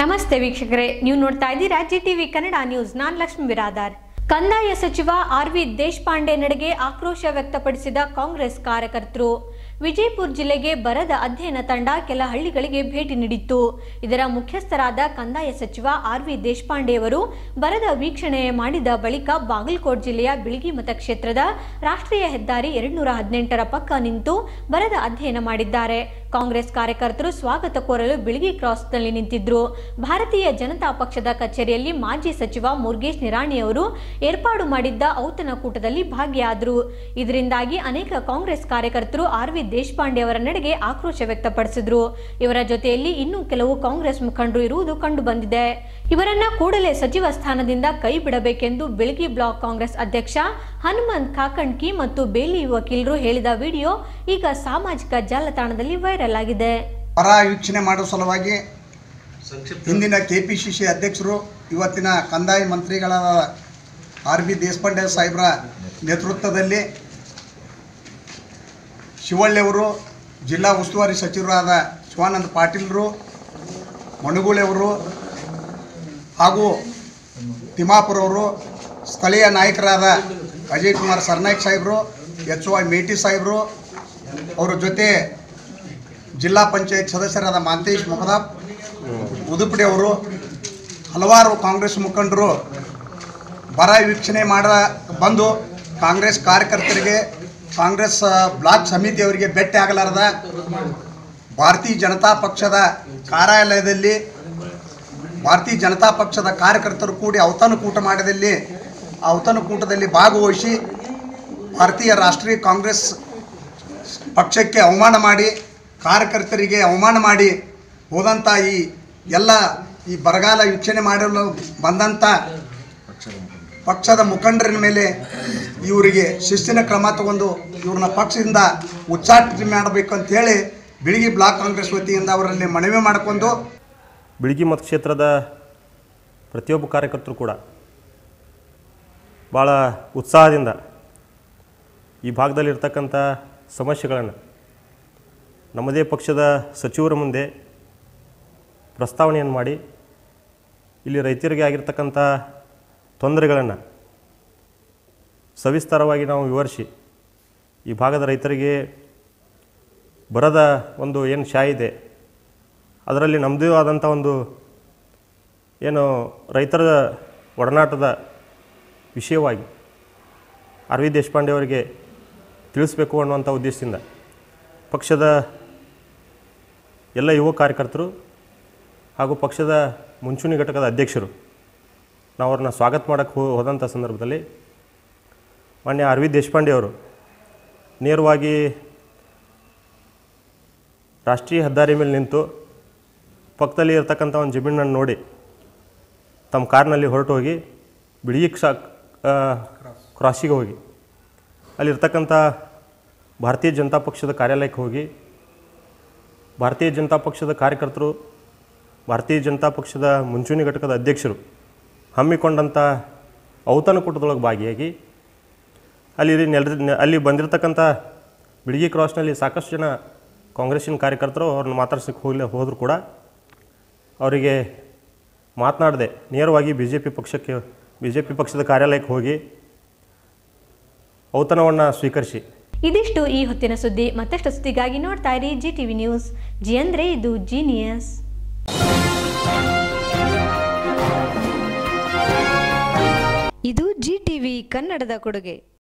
ನಮಸ್ತೆ ವೀಕ್ಷಕರೇ, ನೀವು ನೋಡ್ತಾ ಇದ್ದೀರಾ ಜಿ ಟಿವಿ ಕನ್ನಡ ನ್ಯೂಸ್. ನಾನ್ ಲಕ್ಷ್ಮಿ ಬಿರಾದಾರ್ ಕಂದಾಯ ಸಚಿವ ಆರ್ ವಿ ದೇಶಪಾಂಡೆ ನಡೆಗೆ ಆಕ್ರೋಶ ವ್ಯಕ್ತಪಡಿಸಿದ ಕಾಂಗ್ರೆಸ್ ಕಾರ್ಯಕರ್ತರು. ವಿಜಯಪುರ ಜಿಲ್ಲೆಗೆ ಬರದ ಅಧ್ಯಯನ ತಂಡ ಕೆಲ ಹಳ್ಳಿಗಳಿಗೆ ಭೇಟಿ ನೀಡಿತ್ತು. ಇದರ ಮುಖ್ಯಸ್ಥರಾದ ಕಂದಾಯ ಸಚಿವ ಆರ್ ವಿ ದೇಶಪಾಂಡೆಯವರು ಬರದ ವೀಕ್ಷಣೆ ಮಾಡಿದ ಬಳಿಕ ಬಾಗಲಕೋಟ್ ಜಿಲ್ಲೆಯ ಬಿಳಿಗಿ ಮತಕ್ಷೇತ್ರದ ರಾಷ್ಟ್ರೀಯ ಹೆದ್ದಾರಿ ಎರಡ್ನೂರ ಹದಿನೆಂಟರ ಪಕ್ಕ ನಿಂತು ಬರದ ಅಧ್ಯಯನ ಮಾಡಿದ್ದಾರೆ. ಕಾಂಗ್ರೆಸ್ ಕಾರ್ಯಕರ್ತರು ಸ್ವಾಗತ ಕೋರಲು ಬಿಳಿಗಿ ಕ್ರಾಸ್ನಲ್ಲಿ ನಿಂತಿದ್ರು. ಭಾರತೀಯ ಜನತಾ ಪಕ್ಷದ ಕಚೇರಿಯಲ್ಲಿ ಮಾಜಿ ಸಚಿವ ಮುರುಗೇಶ್ ನಿರಾಣಿ ಅವರು ಏರ್ಪಾಡು ಮಾಡಿದ್ದ ಔತಣಕೂಟದಲ್ಲಿ ಭಾಗಿಯಾದರು. ಇದರಿಂದಾಗಿ ಅನೇಕ ಕಾಂಗ್ರೆಸ್ ಕಾರ್ಯಕರ್ತರು ಆರ್ ವಿ ದೇಶಪಾಂಡೆ ಅವರ ನಡೆಗೆ ಆಕ್ರೋಶ ವ್ಯಕ್ತಪಡಿಸಿದ್ರು. ಇವರ ಜೊತೆಯಲ್ಲಿ ಇನ್ನೂ ಕೆಲವು ಕಾಂಗ್ರೆಸ್ ಮುಖಂಡರು ಇರುವುದು ಕಂಡು ಬಂದಿದೆ ಇವರನ್ನ ಕೂಡಲೇ ಸಚಿವ ಸ್ಥಾನದಿಂದ ಕೈ ಬಿಡಬೇಕೆಂದು ಬೆಳಗಿ ಬ್ಲಾಕ್ ಕಾಂಗ್ರೆಸ್ ಅಧ್ಯಕ್ಷ ಹನುಮಂತ್ ಕಾಕಣ್ಕಿ ಮತ್ತು ಬೇಲಿ ವಕೀಲರು ಹೇಳಿದ ವಿಡಿಯೋ ಈಗ ಸಾಮಾಜಿಕ ಜಾಲತಾಣದಲ್ಲಿ ವೈರಲ್ ಆಗಿದೆ ಪರ ವೀಕ್ಷಣೆ ಮಾಡುವ ಸಲುವಾಗಿ ಹಿಂದಿನ ಕೆಪಿಸಿಸಿ ಪಿ ಸಿ ಸಿ ಅಧ್ಯಕ್ಷರು ಇವತ್ತಿನ ಕಂದಾಯ ಮಂತ್ರಿಗಳಾದ ಆರ್ ಬಿ ದೇಶಪಾಂಡೆ ಸಾಹೇಬ್ರ ನೇತೃತ್ವದಲ್ಲಿ ಶಿವಳ್ಳಿಯವರು ಜಿಲ್ಲಾ ಉಸ್ತುವಾರಿ ಸಚಿವರಾದ ಶಿವಾನಂದ ಪಾಟೀಲ್ರು ಮಣುಗುಳೆಯವರು ಹಾಗೂ ತಿಮ್ಮಾಪುರವರು ಸ್ಥಳೀಯ ನಾಯಕರಾದ ಅಜಯ್ ಕುಮಾರ್ ಸರ್ನಾಯ್ಕ್ ಸಾಹೇಬರು ಎಚ್ ವೈ ಮೇಟಿ ಸಾಹೇಬರು ಅವರ ಜೊತೆ ಜಿಲ್ಲಾ ಪಂಚಾಯತ್ ಸದಸ್ಯರಾದ ಮಾಂತೇಶ್ ಮೊಹದಾಬ್ ಉದುಪಡಿ ಅವರು, ಹಲವಾರು ಕಾಂಗ್ರೆಸ್ ಮುಖಂಡರು ಬರ ವೀಕ್ಷಣೆ ಮಾಡ, ಬಂದು ಕಾಂಗ್ರೆಸ್ ಕಾರ್ಯಕರ್ತರಿಗೆ, ಕಾಂಗ್ರೆಸ್ ಬ್ಲಾಕ್ ಸಮಿತಿಯವರಿಗೆ ಭೇಟಿ ಆಗಲಾರದ ಭಾರತೀಯ ಜನತಾ ಪಕ್ಷದ ಕಾರ್ಯಾಲಯದಲ್ಲಿ, ಭಾರತೀಯ ಜನತಾ ಪಕ್ಷದ ಕಾರ್ಯಕರ್ತರು ಕೂಡಿ ಔತಣಕೂಟ ಮಾಡಿದಲ್ಲಿ ಆ ಔತಣಕೂಟದಲ್ಲಿ ಭಾಗವಹಿಸಿ ಭಾರತೀಯ ರಾಷ್ಟ್ರೀಯ ಕಾಂಗ್ರೆಸ್ ಪಕ್ಷಕ್ಕೆ ಅವಮಾನ ಮಾಡಿ ಕಾರ್ಯಕರ್ತರಿಗೆ ಅವಮಾನ ಮಾಡಿ ಹೋದಂಥ ಈ ಎಲ್ಲ ಈ ಬರಗಾಲ ವೀಕ್ಷಣೆ ಮಾಡಲು ಬಂದಂಥ ಪಕ್ಷದ ಮುಖಂಡರ ಮೇಲೆ ಇವರಿಗೆ ಶಿಸ್ತಿನ ಕ್ರಮ ತಗೊಂಡು ಇವ್ರನ್ನ ಪಕ್ಷದಿಂದ ಉಚ್ಚಾಟನೆ ಮಾಡಬೇಕು ಅಂತೇಳಿ ಬಿಳಿಗಿ ಬ್ಲಾಕ್ ಕಾಂಗ್ರೆಸ್ ವತಿಯಿಂದ ಅವರಲ್ಲಿ ಮನವಿ ಮಾಡಿಕೊಂಡು ಬಿಳಿಗಿ ಮತಕ್ಷೇತ್ರದ ಪ್ರತಿಯೊಬ್ಬ ಕಾರ್ಯಕರ್ತರು ಕೂಡ ಭಾಳ ಉತ್ಸಾಹದಿಂದ ಈ ಭಾಗದಲ್ಲಿರ್ತಕ್ಕಂಥ ಸಮಸ್ಯೆಗಳನ್ನು ನಮ್ಮದೇ ಪಕ್ಷದ ಸಚಿವರ ಮುಂದೆ ಪ್ರಸ್ತಾವನೆಯನ್ನು ಮಾಡಿ ಇಲ್ಲಿ ರೈತರಿಗೆ ಆಗಿರ್ತಕ್ಕಂಥ ತೊಂದರೆಗಳನ್ನು ಸವಿಸ್ತಾರವಾಗಿ ನಾವು ವಿವರಿಸಿ ಈ ಭಾಗದ ರೈತರಿಗೆ ಬರದ ಒಂದು ಏನು ಶಾಯಿ ಇದೆ, ಅದರಲ್ಲಿ ನಮ್ಮದೇ ಆದಂಥ ಒಂದು ಏನು ರೈತರ ಒಡನಾಟದ ವಿಷಯವಾಗಿ ಆರ್ ವಿ ದೇಶಪಾಂಡೆ ಅವರಿಗೆ ತಿಳಿಸ್ಬೇಕು ಅನ್ನುವಂಥ ಉದ್ದೇಶದಿಂದ ಪಕ್ಷದ ಎಲ್ಲ ಯುವ ಕಾರ್ಯಕರ್ತರು ಹಾಗೂ ಪಕ್ಷದ ಮುಂಚೂಣಿ ಘಟಕದ ಅಧ್ಯಕ್ಷರು, ನಾವು ಅವ್ರನ್ನ ಸ್ವಾಗತ ಮಾಡೋಕ್ಕೆ ಹೋದಂಥ ಸಂದರ್ಭದಲ್ಲಿ ಮಾನ್ಯ ಅರವಿಂದ್ ದೇಶಪಾಂಡೆ ಅವರು ನೇರವಾಗಿ ರಾಷ್ಟ್ರೀಯ ಹೆದ್ದಾರಿ ಮೇಲೆ ನಿಂತು ಪಕ್ಕದಲ್ಲಿ ಇರತಕ್ಕಂಥ ಒಂದು ಜಮೀನನ್ನು ನೋಡಿ ತಮ್ಮ ಕಾರ್ನಲ್ಲಿ ಹೊರಟು ಹೋಗಿ ಬಿಳಿಗಿ ಕ್ಷಾ ಕ್ರಾಸಿಗೆ ಹೋಗಿ. ಅಲ್ಲಿರ್ತಕ್ಕಂಥ ಭಾರತೀಯ ಜನತಾ ಪಕ್ಷದ ಕಾರ್ಯಾಲಯಕ್ಕೆ ಹೋಗಿ ಭಾರತೀಯ ಜನತಾ ಪಕ್ಷದ ಕಾರ್ಯಕರ್ತರು, ಭಾರತೀಯ ಜನತಾ ಪಕ್ಷದ ಮುಂಚೂಣಿ ಘಟಕದ ಅಧ್ಯಕ್ಷರು ಹಮ್ಮಿಕೊಂಡಂಥ ಔತಣಕೂಟದೊಳಗೆ ಭಾಗಿಯಾಗಿ ಅಲ್ಲಿ ನೆಲ ಅಲ್ಲಿ ಬಂದಿರತಕ್ಕಂಥ ಬಿಳಿಗಿ ಕ್ರಾಸ್ನಲ್ಲಿ ಸಾಕಷ್ಟು ಜನ ಕಾಂಗ್ರೆಸ್ಸಿನ ಕಾರ್ಯಕರ್ತರು ಅವ್ರನ್ನ ಮಾತಾಡ್ಸಕ್ಕೆ ಹೋಗಲಿ, ಹೋದರೂ ಕೂಡ ಅವರಿಗೆ ಮಾತನಾಡದೆ ನೇರವಾಗಿ ಬಿ ಜೆ ಪಿ ಪಕ್ಷಕ್ಕೆ ಬಿ ಜೆ ಪಿ ಪಕ್ಷದ ಕಾರ್ಯಾಲಯಕ್ಕೆ ಹೋಗಿ ಔತಣವನ್ನು ಸ್ವೀಕರಿಸಿ. ಇದಿಷ್ಟು ಈ ಹೊತ್ತಿನ ಸುದ್ದಿ. ಮತ್ತಷ್ಟು ಸುದ್ದಿಗಾಗಿ ನೋಡ್ತಾ ಇರಿ ಜಿ ಟಿವಿ ನ್ಯೂಸ್. ಜಿ ಅಂದ್ರೆ ಇದು ಜೀನಿಯಸ್ ಇದು ಜಿ ಟಿವಿ ಕನ್ನಡದ ಕೊಡುಗೆ.